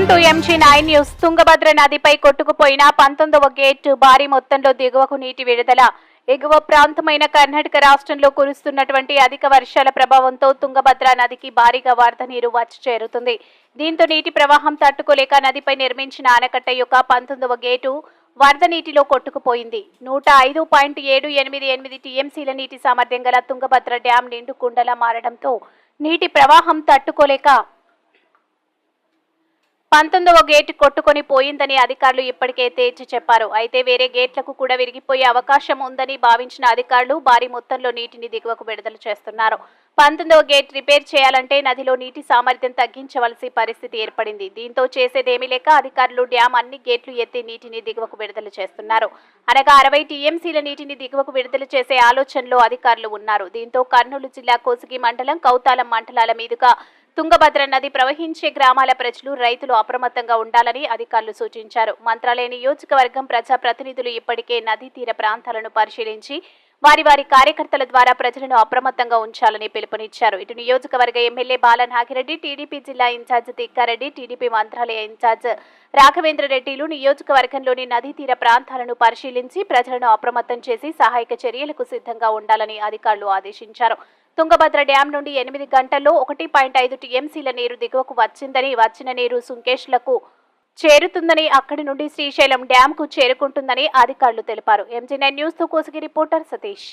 Welcome to MG nine news Tungabhadra నదిపై కొట్టుకుపోయిన పంతొమ్మిదవ గేట్ భారీ మొత్తంలో దిగువకు నీటి విడుదల. ఎగువ ప్రాంతమైన కర్ణాటక రాష్ట్రంలో కురుస్తున్నటువంటి అధిక వర్షాల ప్రభావంతో తుంగభద్ర నదికి భారీగా వరద నీరు వచ్చి చేరుతుంది. దీంతో నీటి ప్రవాహం తట్టుకోలేక నదిపై నిర్మించిన ఆనకట్ట యొక్క పంతొమ్మిదవ గేటు వరద నీటిలో కొట్టుకుపోయింది. నూట ఐదు పాయింట్ ఏడు ఎనిమిది ఎనిమిది టీఎంసీల నీటి సామర్థ్యం గల తుంగభద్ర డ్యాం నిండు కుండలా మారడంతో నీటి ప్రవాహం తట్టుకోలేక పంతొమ్మిదవ గేటు కొట్టుకొని పోయిందని అధికారులు ఇప్పటికే తేల్చి చెప్పారు. అయితే వేరే గేట్లకు కూడా విరిగిపోయే అవకాశం ఉందని భావించిన అధికారులు భారీ మొత్తంలో నీటిని దిగువకు విడుదల చేస్తున్నారు. పంతొమ్మిదవ గేట్ రిపేర్ చేయాలంటే నదిలో నీటి సామర్థ్యం తగ్గించవలసి పరిస్థితి ఏర్పడింది. దీంతో చేసేదేమీ లేక అధికారులు డ్యాం అన్ని గేట్లు ఎత్తి నీటిని దిగువకు విడుదల చేస్తున్నారు. అనగా అరవై టీఎంసీల నీటిని దిగువకు విడుదల చేసే ఆలోచనలో అధికారులు ఉన్నారు. దీంతో కర్నూలు జిల్లా కోసిగి మండలం కౌతాలం మండలాల మీదుగా తుంగభద్ర నది ప్రవహించే గ్రామాల ప్రజలు రైతులు అప్రమత్తంగా ఉండాలని అధికారులు సూచించారు. మంత్రాలయ నియోజకవర్గం ప్రజా ప్రతినిధులు ఇప్పటికే నదీ తీర ప్రాంతాలను పరిశీలించి వారి వారి కార్యకర్తల ద్వారా ప్రజలను అప్రమత్తంగా ఉంచాలని పిలుపునిచ్చారు. ఇటు నియోజకవర్గ ఎమ్మెల్యే బాల నాగిరెడ్డి టీడీపీ జిల్లా incharge Tikkareddy TDP Mantralaya incharge Raghavendra రెడ్డిలు నియోజకవర్గంలోని నదీ తీర ప్రాంతాలను పరిశీలించి ప్రజలను అప్రమత్తం చేసి సహాయక చర్యలకు సిద్ధంగా ఉండాలని అధికారులు ఆదేశించారు. తుంగభద్ర డ్యాం నుండి ఎనిమిది గంటల్లో ఒకటి పాయింట్ ఐదు టీఎంసీల నీరు దిగువకు వచ్చిందని వచ్చిన నీరు సుంకేష్లకు చేరుతుందని అక్కడి నుండి శ్రీశైలం డ్యాంకు చేరుకుంటుందని అధికారులు తెలిపారు. ఎంజీ న్యూస్తో కోసిగి రిపోర్టర్ సతీష్.